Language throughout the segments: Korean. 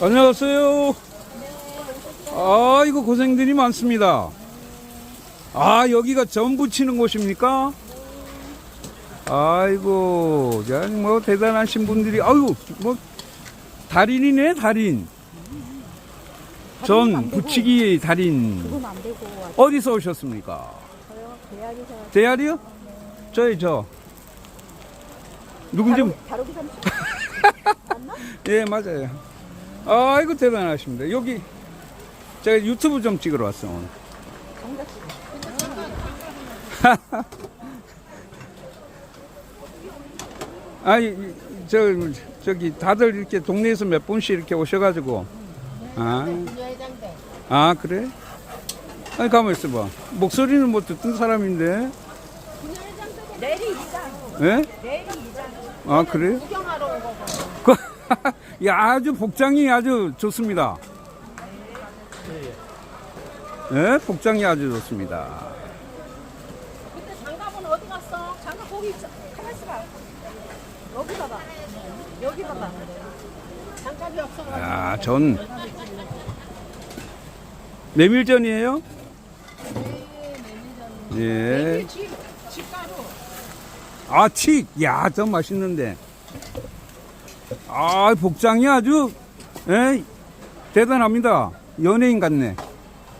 안녕하세요. 아, 이거 고생들이 많습니다. 아, 여기가 전 부 치는 곳입니까? 아이고, 야, 뭐, 대단하신 분들이, 아유, 뭐, 달인이네, 달인. 전 부치기 달인. 어디서 오셨습니까? 저요 대야리요? 저희, 저. 누군지, 바로 바로 예, 맞아요. 아이고, 대단하십니다. 여기, 제가 유튜브 좀 찍으러 왔어요, 오늘. 아니, 저, 저기, 다들 이렇게 동네에서 몇 분씩 이렇게 오셔가지고. 아, 아 그래? 아니, 가만 있어봐. 목소리는 뭐 듣던 사람인데. 내리 이장 예? 내리 이장 아, 그래? 구경하러 온 거고 아주 복장이 아주 좋습니다. 예, 복장이 아주 좋습니다. 근데 장갑은 어디 갔어? 장갑 거기 있어 가만 있어 봐 여기 봐봐 여기 봐봐 장갑이 없어가지고 야, 전. 메밀전이에요? 예. 집 집가루 아, 틱! 야, 저 맛있는데. 아, 복장이 아주, 예, 대단합니다. 연예인 같네.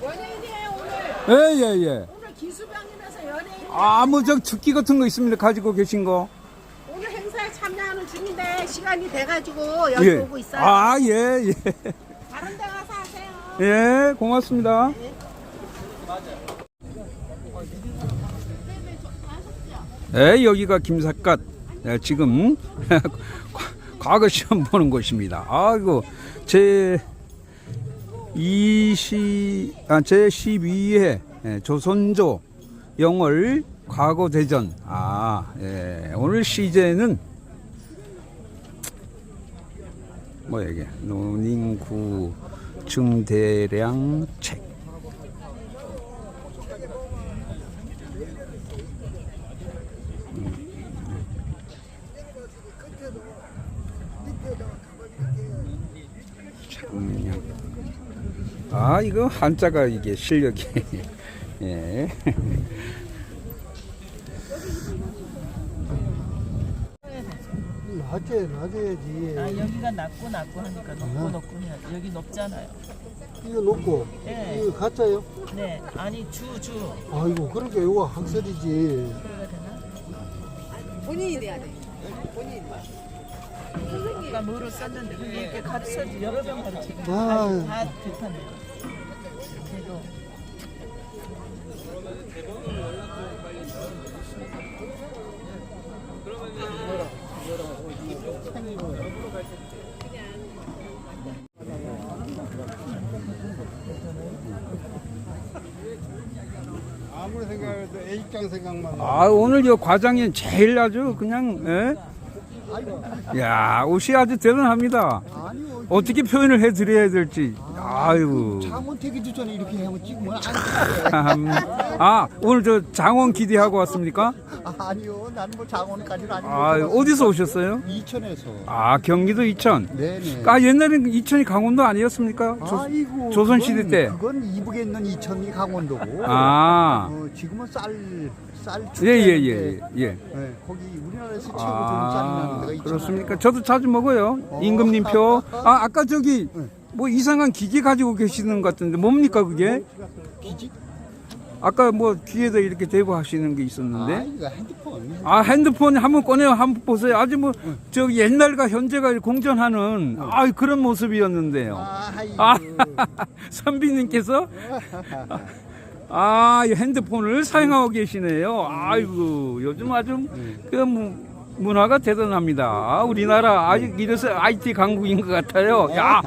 연예인이에요 오늘 예, 예, 예. 오늘 기수병이면서 연예인 아, 뭐, 저 특기 같은 거 있습니다. 가지고 계신 거. 오늘 행사에 참여하는 중인데 시간이 돼가지고 여기 예. 오고 있어요 아, 예, 예. 다른 데 가서 하세요 예, 고맙습니다. 예, 여기가 김삿갓. 예, 지금 과- 과거 시험 보는 곳입니다. 아이고, 제 20, 아, 제 12회 조선조 영월 과거 대전. 아, 예, 오늘 시제는 뭐야 이게 노닝구 증대량 책. 장량. 아 이거 한자가 이게 실력이 예. 낮에 낮에야지 아 여기가 낮고 낮고 하니까 높고 높고 해야 돼. 여기 높잖아요. 이거 놓고 네. 이거 가짜요? 네, 아니 주 주. 아이고 그러니까 이거 그래야 되나? 본인이 돼야 돼 아까 뭐로 썼는데 이렇게 가르쳐 여러 번 가르치고 아. 다 비슷한데. A장 생각만 나아 오늘 저 과장이 제일 아주 그냥 예? 야 옷이 아주 대단합니다. 어떻게 표현을 해드려야 될지. 아유. 장원 태기도 전에 이렇게 하면 찍으면 안 참. 아 오늘 저 장원 기대하고 왔습니까? 돼. 아니요 나는 뭐 장원까지는 아니고 아 어디서 오셨어요? 이천에서 아 경기도 이천. 네네 아 옛날엔 이천이 강원도 아니었습니까? 조, 아이고 조선 시대 그건- 때. 그건 이북에 있는 이천이 강원도고 아. 어, 지금은 쌀 쌀 예예 예 예, 예. 네, 거기 우리나라에서 최고 좋은 쌀이 아 나는 데가 있잖아요 그렇습니까? 저도 자주 먹어요. 임금님표. 아 아까 저기 뭐 이상한 기계 가지고 계시는 것 같은데 뭡니까 그게? 기지? 아까 뭐 귀에다 이렇게 대고 하시는 게 아 있었는데. 이거 핸드폰 아 핸드폰 한번 꺼내요 한번 보세요 아주 뭐 저 옛날과 현재가 공존하는 아 그런 모습이었는데요 아이고 아 선비님께서 아이 핸드폰을 사용하고 계시네요 아이고 요즘 아주 그 무- 문화가 대단합니다 아, 우리나라 아직 이래서 IT 강국인 것 같아요 야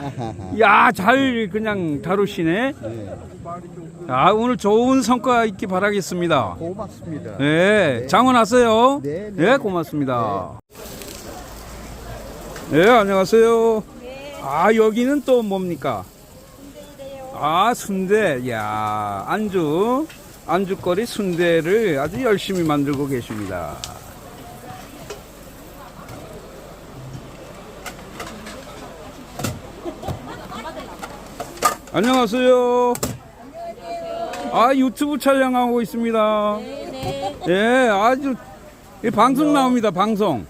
야 잘 그냥 다루시네 아 오늘 좋은 성과 있기 바라겠습니다 고맙습니다 네, 장원 왔어요. 네, 네, 네. 고맙습니다. 네, 안녕하세요. 아, 여기는 또 뭡니까? 아, 순대. 야, 안주. 안주거리 순대를 아주 열심히 만들고 계십니다. 안녕하세요. 아 유튜브 촬영하고 있습니다. 예, 아주 이 방송 나옵니다. 방송.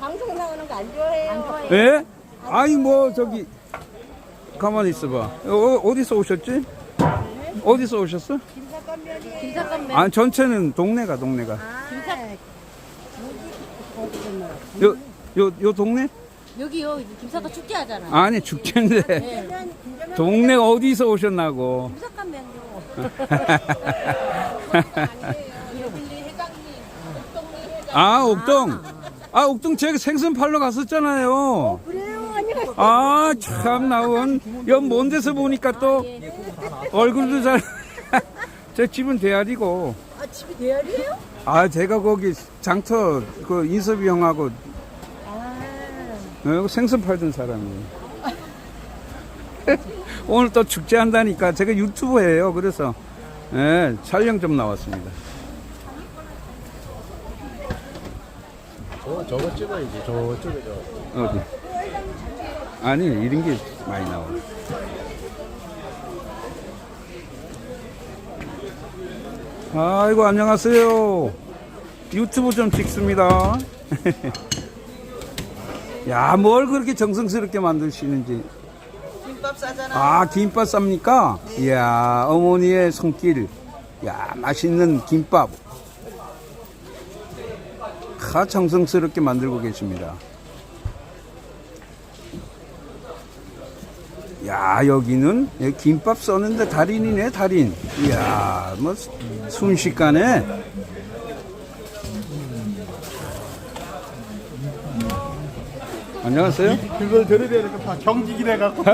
방송 나오는 거 안 좋아해요. 예? 아니 뭐 저기 가만히 있어봐. 어, 어디서 오셨지? 어디서 오셨어? 김사건 아 전체는 동네가 동네가. 김사 요요 요 동네? 여기요 김사건 축제 하잖아. 아니 축제인데 동네 어디서 오셨나고. 김사건 면요. 아 옥동. 아 옥동 제가 생선 팔러 갔었잖아요. 그래요? 아 참 나온 연먼 데서 보니까 또 얼굴도 잘. 제 집은 대알이고. 아 집이 대열이에요? 아 제가 거기 장터 그 인섭이 형하고 어, 생선 팔던 사람이에요. 오늘 또 축제 한다니까 제가 유튜브예요. 그래서 예, 촬영 좀 나왔습니다. 저, 저거 찍어야지. 저쪽에 저. 어디? 아니 이런 게 많이 나와. 아이고 안녕하세요. 유튜브 좀 찍습니다. 야, 뭘 그렇게 정성스럽게 만드시는지. 김밥 싸잖아. 아, 김밥 쌉니까? 이야, 어머니의 손길. 야, 맛있는 김밥. 가 정성스럽게 만들고 계십니다. 야, 여기는 예, 김밥 써는데 달인이네, 달인. 이야, 뭐, 수- 순식간에. 안녕하세요. 그걸 들으려니까 다 경직이 돼갖고.